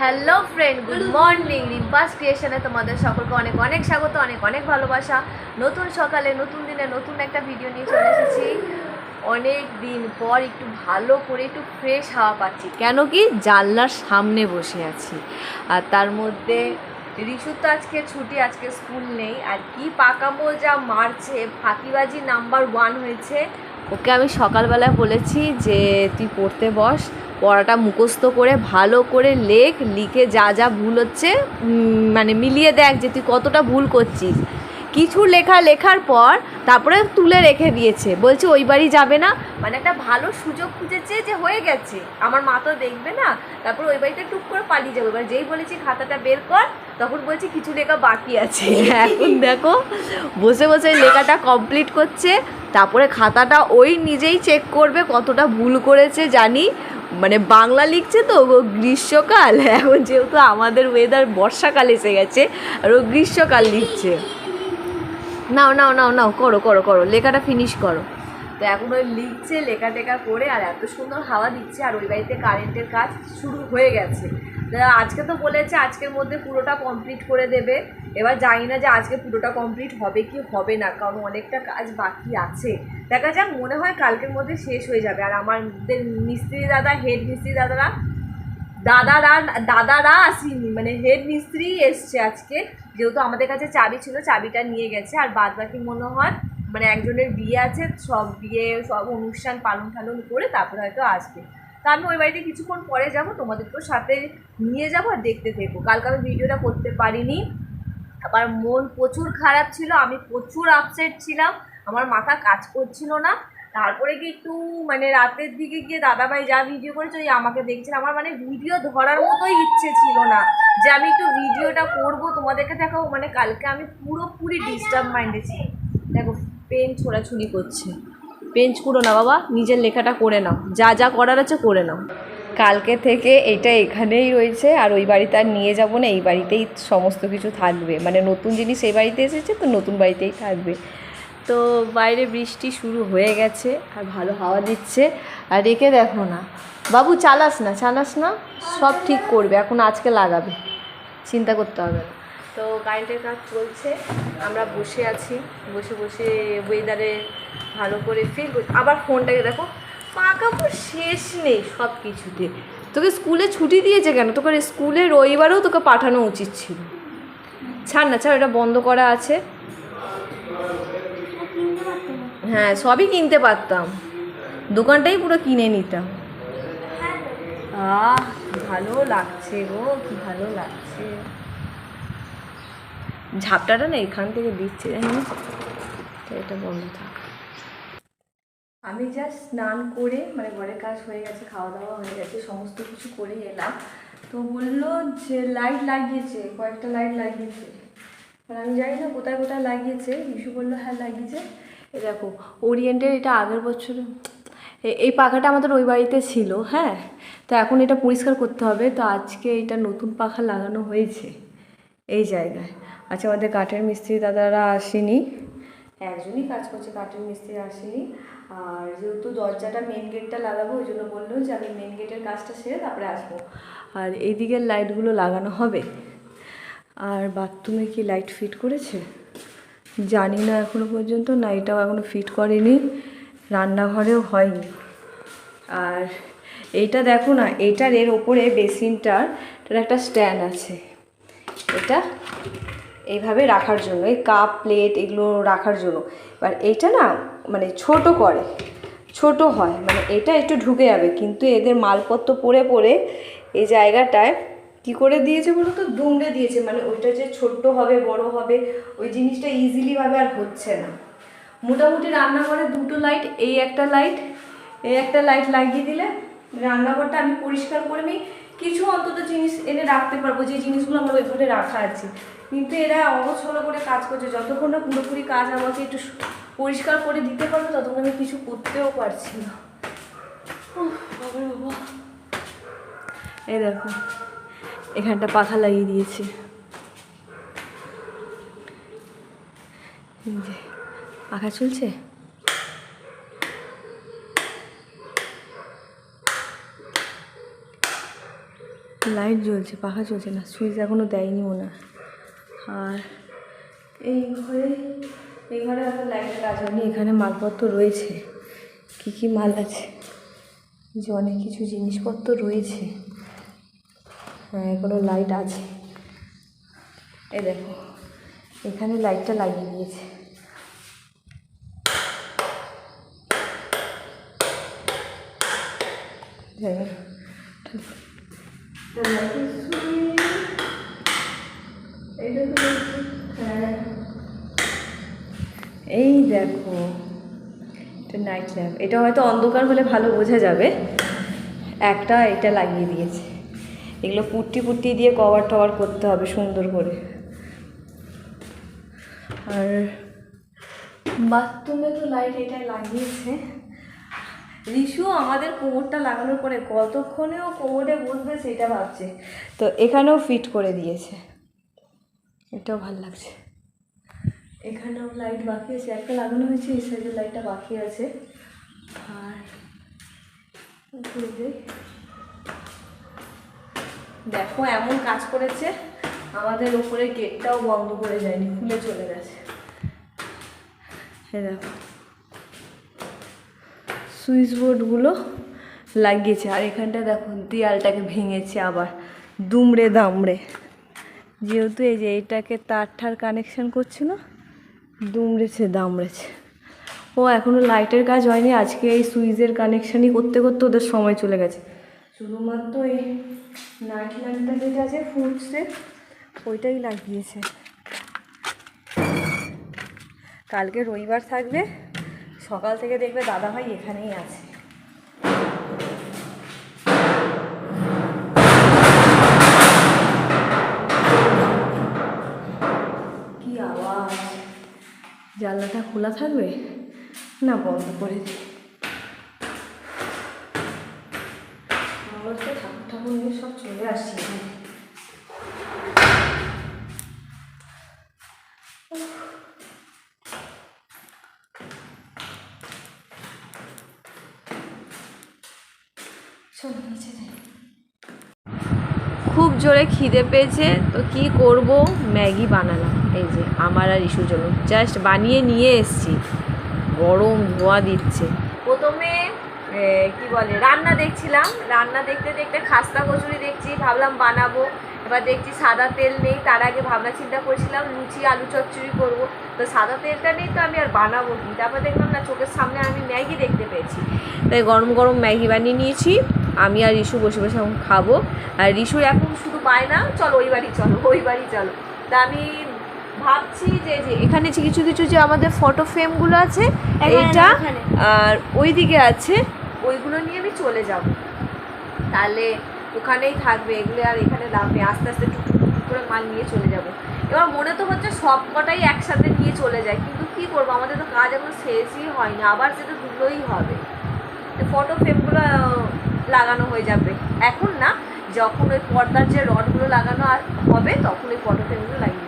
Hello friend good morning Rimpa's ক্রিয়েশনে তোমাদের সকলকে অনেক অনেক স্বাগত, অনেক অনেক ভালোবাসা। নতুন সকালে, নতুন দিনে নতুন একটা ভিডিও নিয়ে চলে এসেছি। অনেক দিন পর একটু ভালো করে একটু ফ্রেশ হাওয়া পাচ্ছি। কেন কি? জানলার সামনে বসে আছি। আর তার মধ্যে ঋষু তো আজকে ছুটি, আজকে স্কুল নেই। আর কি পাকামো যা মারছে, ফাঁকিবাজি নাম্বার ওয়ান হয়েছে। ওকে আমি সকালবেলায় বলেছি যে, তুই পড়তে বস, পড়াটা মুখস্থ করে, ভালো করে লেখ, লিখে যা যা ভুল হচ্ছে মানে মিলিয়ে দেখ যে, তুই কতটা ভুল করছিস। কিছু লেখা লেখার পর তারপরে তুলে রেখে দিয়েছে। বলছে, ওই বাড়ি যাবে না। মানে একটা ভালো সুযোগ খুঁজেছে যে হয়ে গেছে। আমার মা তো দেখবে না। তারপর ওই বাড়িতে টুক করে পালিয়ে যাব। এবার যেই বলেছি খাতাটা বের কর, তখন বলছি কিছু লেখা বাকি আছে। এখন দেখো, বসে বসে লেখাটা কমপ্লিট করছে। তারপরে খাতাটা ওই নিজেই চেক করবে কতটা ভুল করেছে জানি। মানে বাংলা লিখছে তো, ও গ্রীষ্মকাল। এখন যেহেতু আমাদের ওয়েদার বর্ষাকাল এসে গেছে, আর ও গ্রীষ্মকাল লিখছে। নাও নাও নাও নাও, করো করো করো, লেখাটা ফিনিশ করো। তো এখন ওই লিখছে, লেখা টেখা করে, আর এত সুন্দর হাওয়া দিচ্ছে, আর ওই বাড়িতে কারেন্টের কাজ শুরু হয়ে গেছে। আজকে তো বলেছে, আজকের মধ্যে পুরোটা কমপ্লিট করে দেবে। এবার জানি না যে আজকে পুরোটা কমপ্লিট হবে কি হবে না, কারণ অনেকটা কাজ বাকি আছে। দেখা যাক, মনে হয় কালকের মধ্যে শেষ হয়ে যাবে। আর আমাদের মিস্ত্রি দাদা হেড মিস্ত্রি দাদারা দাদারা দাদারা আসেনি মানে হেড মিস্ত্রি এসছে আজকে। যেহেতু আমাদের কাছে চাবি ছিল, চাবিটা নিয়ে গেছে। আর বাদ বাকি মনে হয় মানে একজনের বিয়ে আছে, সব বিয়ে, সব অনুষ্ঠান পালন টালন করে তারপরে হয়তো আসবে। তা আমি ওই বাড়িতে কিছুক্ষণ পরে যাব, তোমাদেরকেও সাথে নিয়ে যাব আর দেখতে থেকো কালকে আমি ভিডিওটা করতে পারিনি। আবার মন প্রচুর খারাপ ছিল, আমি প্রচুর আপসেট ছিলাম, আমার মাথা কাজ করছিল না। তারপরে কি একটু মানে রাতের দিকে গিয়ে দাদাভাই যা ভিডিও করেছে, ওই আমাকে দেখছিল। আমার মানে ভিডিও ধরার মতোই ইচ্ছে ছিল না যে আমি একটু ভিডিওটা করব, তোমাদেরকে দেখো মানে কালকে আমি পুরোপুরি ডিস্টার্ব মাইন্ডে ছিলাম দেখো পেন ছোড়াছুড়ি করছে। পেন ছুড়ো না বাবা, নিজের লেখাটা করে নাও। যা যা করার আছে করে নাও। কালকে থেকে এটা এখানেই রয়েছে, আর ওই বাড়িতে আর নিয়ে যাব না, এই বাড়িতেই সমস্ত কিছু থাকবে। মানে নতুন জিনিস এই বাড়িতে এসেছে, তো নতুন বাড়িতেই থাকবে। তো বাইরে বৃষ্টি শুরু হয়ে গেছে আর ভালো হাওয়া দিচ্ছে। আর রেখে দেখো না। বাবু, চালাস না চালাস না, সব ঠিক করবে, এখন আজকে লাগাবে। চিন্তা করতে হবে না। তো কারেন্টের কাজ চলছে, আমরা বসে আছি, বসে বসে ওয়েদারে ভালো করে ফিল করছি আবার ফোনটাকে দেখো পাকাপড় শেষ নেই সব কিছুতে তোকে স্কুলে ছুটি দিয়েছে কেন? তোকে স্কুলে রবিবারেও তোকে পাঠানো উচিত ছিল। ছাড় না, ছাড়, এটা বন্ধ করা আছে। হ্যাঁ সবই কিনতে পারতাম। দোকানটাই পুরো কিনে নিতাম। আহ ভালো লাগছে গো কি ভালো লাগছে। ঝাপটাটা না এখান থেকে দিচ্ছে জানি। এটা বন্ধ থাক। আমি জাস্ট স্নান করে মানে ঘরের কাজ হয়ে গেছে খাওয়া দাওয়া হয়ে গেছে সমস্ত কিছু করে এলাম। তো বলল যে লাইট লাগিয়েছে কয়েকটা লাইট লাগিয়েছে। আর আমি জানি না কোথায় কোথায় লাগিয়েছে ইস্যু বলল হ্যাঁ লাগিয়েছে। দেখো, ওরিয়েন্টের এটা আগের বছর এই পাখাটা আমাদের ওই বাড়িতে ছিল হ্যাঁ? তো এখন এটা পরিষ্কার করতে হবে, তো আজকে এটা নতুন পাখা লাগানো হয়েছে এই জায়গায়। আচ্ছা আমাদের কাঠের মিস্ত্রি দাদারা আসেনি। একজনই কাজ করছে, কাঠের মিস্ত্রি আসেনি। আর যেহেতু দরজাটা মেন গেটটা লাগাবো, ওই জন্য বলল যে আমি মেন গেটের কাজটা সেরে তারপরে আসব। আর এই দিকের লাইটগুলো লাগানো হবে। আর বাথরুমে কি লাইট ফিট করেছে? জানি না এখনও পর্যন্ত, না এটাও এখনও ফিট করেনি, রান্নাঘরেও হয়নি। আর এইটা দেখো না, এটার এর ওপরে বেসিনটার একটা স্ট্যান্ড আছে। এটা এইভাবে রাখার জন্য, এই কাপ, প্লেট এগুলো রাখার জন্য। এবার এইটা না মানে ছোট করে, ছোট হয় মানে এটা একটু ঢুকে যাবে, কিন্তু এদের মালপত্র পরে পরে এই জায়গাটায় কি করে দিয়েছে বলো তো? দুমড়ে দিয়েছে। মানে ওইটা যে ছোট্ট হবে, বড় হবে, ওই জিনিসটা ইজিলিভাবে আর হচ্ছে না। মোটামুটি রান্নাঘরে দুটো লাইট এই একটা লাইট এই একটা লাইট লাগিয়ে দিলে রান্নাঘরটা আমি পরিষ্কার করে নিই। কিছু অন্তত জিনিস এনে রাখতে পারব, যে জিনিসগুলো আমার ওই ওইভাবে রাখা আছে। কিন্তু এরা অগোছলো করে কাজ করছে। যতক্ষণ না পুরোপুরি কাজ আমাকে একটু পরিষ্কার করে দিতে পারবে, ততক্ষণ আমি কিছু করতেও পারছি না। এই দেখো। এখানটা পাখা লাগিয়ে দিয়েছি। পাখা চলছে? লাইট জ্বলছে, পাখা চলছে না, সুইচ এখনও দেয়নি মনে আর এই ঘরে এই ঘরে এখন লাইটের কাজ হয়নি, এখানে মালপত্র রয়েছে। কি কি মাল আছে? যে অনেক কিছু জিনিসপত্র রয়েছে। হ্যাঁ এখনও লাইট আছে। এই দেখো, এখানে লাইটটা লাগিয়ে দিয়েছে। এই দেখো, এটা নাইট ল্যাম্প এটা হয়তো অন্ধকার হলে ভালো বোঝা যাবে। একটা এটা লাগিয়ে দিয়েছে। এগুলো পুট্টি পুট্টি দিয়ে কভার টভার করতে হবে সুন্দর করে। আর বাথরুমে তো লাইট এটা লাগিয়েছে। রিশু আমাদের কোমরটা লাগানোর পরে কতক্ষণে ও কোমরে বসবে সেটা ভাবছে। তো এখানেও ফিট করে দিয়েছে। এটাও ভালো লাগছে। এখানেও লাইট বাকি আছে। একটা লাগানো হয়েছে, এই সাইডের লাইটটা বাকি আছে। আর দেখো, এমন কাজ করেছে, আমাদের উপরে গেটটাও বন্ধ করে যায়নি খুলে চলে গেছে। দেখো সুইচ বোর্ডগুলো লাগিয়েছে, আর এখানটা দেখো, দেয়ালটাকে ভেঙেছে আবার, দুমড়ে দামড়ে। যেহেতু এই যে এটাকে তার ঠার কানেকশন করছিল দুমড়েছে, দামড়েছে। ও এখনও লাইটের কাজ হয়নি, আজকে এই সুইচের কানেকশানই করতে করতে ওদের সময় চলে গেছে। শুধুমাত্র এই নাইট ল্যাম্পটা যেটা আছে ফুটছে, ওইটাই লাগিয়েছে। কালকে রবিবার থাকবে, সকাল থেকে দেখবে দাদাভাই এখানেই আছে। কি আওয়াজ? জানলাটা খোলা থাকবে? না, বন্ধ করে দিই আমরা তো ঠাকুর ঠাকুর নিয়ে সব চলে খুব জোরে খিদে পেয়েছে, তো কি করব? ম্যাগি বানালাম, এই যে আমার আর ইস্যুর জন্য। জাস্ট বানিয়ে নিয়ে এসছি। গরম ধোয়া দিচ্ছে। প্রথমে কি বলে রান্না দেখছিলাম। রান্না দেখতে দেখতে খাস্তা কচুরি দেখছি ভাবলাম বানাবো। এবার দেখছি সাদা তেল নেই তার আগে ভাবনা চিন্তা করেছিলাম লুচি আলু চচ্চড়ি করব। তো সাদা তেলটা নেই তো আমি আর বানাবো কি? তারপর দেখলাম না চোখের সামনে আমি ম্যাগি দেখতে পেয়েছি। তাই গরম গরম ম্যাগি বানিয়ে নিয়েছি। আমি আর রিশু বসে বসে এখন খাব। আর রিশুর এখন শুধু পায় না চলো ওই বাড়ি চলো ওই বাড়ি চলো। তা আমি ভাবছি যে যে এখানে যে কিছু কিছু যে আমাদের ফটো ফ্রেমগুলো আছে এইটা আর ওই দিকে আছে। ওইগুলো নিয়ে আমি চলে যাব। তাহলে ওখানেই থাকবে, এগুলো আর এখানে লাভ নেই। আস্তে আস্তে টুক টুক টুক করে মাল নিয়ে চলে যাব। এবার মনে তো হচ্ছে সব কটাই একসাথে নিয়ে চলে যায়, কিন্তু কি করব? আমাদের তো কাজ এখন শেষই হয়নি আবার সেটা ধুলোই হবে। তো ফটো ফ্রেমগুলো লাগানো হয়ে যাবে। এখন না, যখন ওই পর্দার যে রডগুলো লাগানো আর হবে, তখন ওই ফটো ফ্রেমগুলো লাগিয়ে